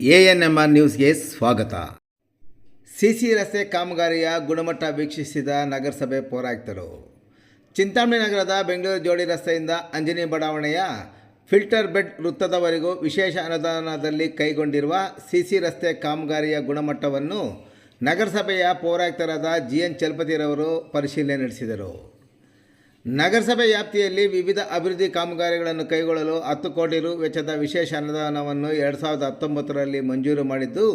A N M R ನ್ಯೂಸ್ಗೆ ಸ್ವಾಗತ. CC ರಸ್ತೆ ಕಾಮಗಾರಿಯ ಗುಣಮಟ್ಟ ವೀಕ್ಷಿಸಿದ ನಗರಸಭೆ ಪೌರಾಯುಕ್ತರು. ಚಿಂತಾಮಣಿ ನಗರದ ಬೆಂಗಳೂರು ಜೋಡಿ ರಸ್ತೆಯಿಂದ ಅಂಜನಿ ಬಡಾವಣೆಯ ಫಿಲ್ಟರ್ ಬೆಡ್ ವೃತ್ತದವರೆಗೂ ವಿಶೇಷ ಅನುದಾನದಲ್ಲಿ ಕೈಗೊಂಡಿರುವ ಸಿಸಿ ರಸ್ತೆ ಕಾಮಗಾರಿಯ ಗುಣಮಟ್ಟವನ್ನು ನಗರಸಭೆಯ ಪೌರಾಯುಕ್ತರಾದ ಜಿ ಎನ್ ಚಲಪತಿರವರು ಪರಿಶೀಲನೆ ನಡೆಸಿದರು. ನಗರಸಭೆ ವ್ಯಾಪ್ತಿಯಲ್ಲಿ ವಿವಿಧ ಅಭಿವೃದ್ಧಿ ಕಾಮಗಾರಿಗಳನ್ನು ಕೈಗೊಳ್ಳಲು ಹತ್ತು ಕೋಟಿ ರು ವೆಚ್ಚದ ವಿಶೇಷ ಅನುದಾನವನ್ನು ಎರಡು ಸಾವಿರದ ಹತ್ತೊಂಬತ್ತರಲ್ಲಿ ಮಂಜೂರು ಮಾಡಿದ್ದು,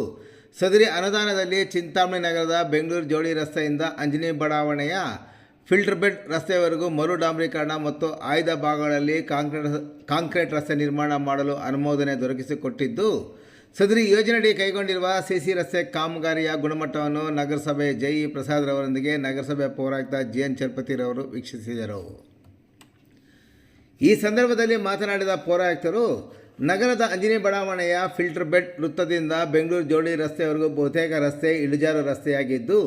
ಸದರಿ ಅನುದಾನದಲ್ಲಿ ಚಿಂತಾಮಣಿ ನಗರದ ಬೆಂಗಳೂರು ಜೋಡಿ ರಸ್ತೆಯಿಂದ ಅಂಜನಿ ಬಡಾವಣೆಯ ಫಿಲ್ಟರ್ ಬೆಡ್ ರಸ್ತೆಯವರೆಗೂ ಮರು ಡಾಂಬರೀಕರಣ ಮತ್ತು ಆಯ್ದ ಭಾಗಗಳಲ್ಲಿ ಕಾಂಕ್ರೀಟ್ ಕಾಂಕ್ರೀಟ್ ರಸ್ತೆ ನಿರ್ಮಾಣ ಮಾಡಲು ಅನುಮೋದನೆ ದೊರಕಿಸಿಕೊಟ್ಟಿದ್ದು ಸದರಿ ಯೋಜನೆಯಡಿ ಕೈಗೊಂಡಿರುವ ಸಿಸಿ ರಸ್ತೆ ಕಾಮಗಾರಿಯ ಗುಣಮಟ್ಟವನ್ನು ನಗರಸಭೆ ಜೈ ಪ್ರಸಾದ್ರವರೊಂದಿಗೆ ನಗರಸಭೆ ಪೌರಾಯುಕ್ತ ಜಿ ಎನ್ ಚಲಪತಿರವರು ವೀಕ್ಷಿಸಿದರು. ಈ ಸಂದರ್ಭದಲ್ಲಿ ಮಾತನಾಡಿದ ಪೌರಾಯುಕ್ತರು, ನಗರದ ಅಂಜನಿ ಬಡಾವಣೆಯ ಫಿಲ್ಟರ್ ಬೆಡ್ ವೃತ್ತದಿಂದ ಬೆಂಗಳೂರು ಜೋಡಿ ರಸ್ತೆವರೆಗೂ ಬಹುತೇಕ ರಸ್ತೆ ಇಳಿಜಾರು ರಸ್ತೆಯಾಗಿದ್ದು,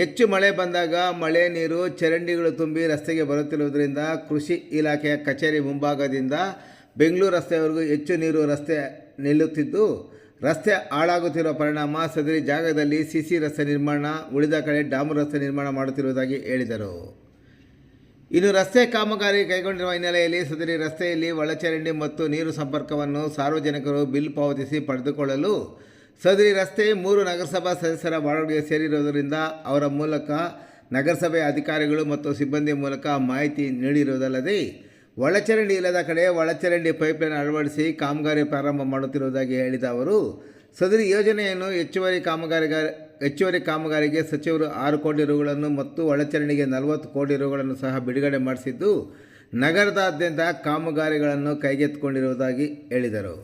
ಹೆಚ್ಚು ಮಳೆ ಬಂದಾಗ ಮಳೆ ನೀರು ಚರಂಡಿಗಳು ತುಂಬಿ ರಸ್ತೆಗೆ ಬರುತ್ತಿರುವುದರಿಂದ ಕೃಷಿ ಇಲಾಖೆಯ ಕಚೇರಿ ಮುಂಭಾಗದಿಂದ ಬೆಂಗಳೂರು ರಸ್ತೆವರೆಗೂ ಹೆಚ್ಚು ನೀರು ರಸ್ತೆ ನಿಲ್ಲುತ್ತಿದ್ದು ರಸ್ತೆ ಹಾಳಾಗುತ್ತಿರುವ ಪರಿಣಾಮ ಸದರಿ ಜಾಗದಲ್ಲಿ ಸಿಸಿ ರಸ್ತೆ ನಿರ್ಮಾಣ, ಉಳಿದ ಕಡೆ ಡಾಮು ರಸ್ತೆ ನಿರ್ಮಾಣ ಮಾಡುತ್ತಿರುವುದಾಗಿ ಹೇಳಿದರು. ಇನ್ನು ರಸ್ತೆ ಕಾಮಗಾರಿ ಕೈಗೊಂಡಿರುವ ಹಿನ್ನೆಲೆಯಲ್ಲಿ ಸದರಿ ರಸ್ತೆಯಲ್ಲಿ ಒಳಚರಂಡಿ ಮತ್ತು ನೀರು ಸಂಪರ್ಕವನ್ನು ಸಾರ್ವಜನಿಕರು ಬಿಲ್ ಪಾವತಿಸಿ ಪಡೆದುಕೊಳ್ಳಲು ಸದರಿ ರಸ್ತೆ ಮೂರು ನಗರಸಭಾ ಸದಸ್ಯರ ವಾರ್ಡ್ಗೆ ಸೇರಿರುವುದರಿಂದ ಅವರ ಮೂಲಕ ನಗರಸಭೆ ಅಧಿಕಾರಿಗಳು ಮತ್ತು ಸಿಬ್ಬಂದಿ ಮೂಲಕ ಮಾಹಿತಿ ನೀಡಿರುವುದಲ್ಲದೆ ಒಳಚರಂಡಿ ಇಲ್ಲದ ಕಡೆ ಒಳಚರಂಡಿ ಪೈಪ್ಲೈನ್ ಅಳವಡಿಸಿ ಕಾಮಗಾರಿ ಪ್ರಾರಂಭ ಮಾಡುತ್ತಿರುವುದಾಗಿ ಹೇಳಿದ ಅವರು, ಸದರಿ ಯೋಜನೆಯನ್ನು ಹೆಚ್ಚುವರಿ ಕಾಮಗಾರಿಗ ಹೆಚ್ಚುವರಿ ಕಾಮಗಾರಿಗೆ ಸಚಿವರು ಆರು ಕೋಟಿ ರುಗಳನ್ನು ಮತ್ತು ಒಳಚರಂಡಿಗೆ ನಲವತ್ತು ಕೋಟಿ ರುಗಳನ್ನು ಸಹ ಬಿಡುಗಡೆ ಮಾಡಿಸಿದ್ದು, ನಗರದಾದ್ಯಂತ ಕಾಮಗಾರಿಗಳನ್ನು ಕೈಗೆತ್ತಿಕೊಂಡಿರುವುದಾಗಿ ಹೇಳಿದರು.